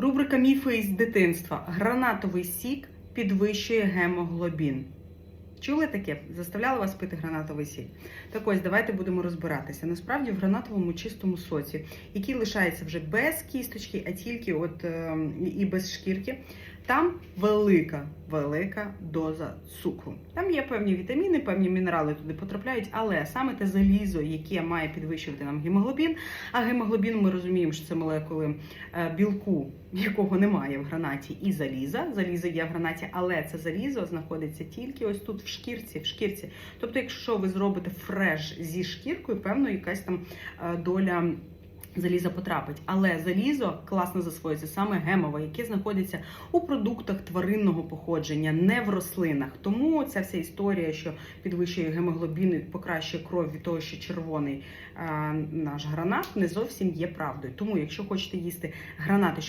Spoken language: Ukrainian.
Рубрика Міфи із дитинства. Гранатовий сік підвищує гемоглобін. Чули таке? Заставляли вас пити гранатовий сік? Так ось, давайте будемо розбиратися. Насправді в гранатовому чистому соці, який лишається вже без кісточки, а тільки от е, і без шкірки, там велика, велика доза цукру. Там є певні вітаміни, певні мінерали туди потрапляють, але саме те залізо, яке має підвищувати нам гемоглобін, а гемоглобін ми розуміємо, що це молекули е, білку, якого немає в гранаті, і заліза. Залізо є в гранаті, але це залізо знаходиться тільки ось тут в шкірці. В шкірці. Тобто, якщо ви зробите фреш зі шкіркою, певно, якась там е, доля. Заліза потрапить, але залізо класно засвоюється саме гемове, яке знаходиться у продуктах тваринного походження, не в рослинах. Тому ця вся історія, що підвищує гемоглобін і покращує кров від того, що червоний а, наш гранат, не зовсім є правдою. Тому, якщо хочете їсти гранати, щоб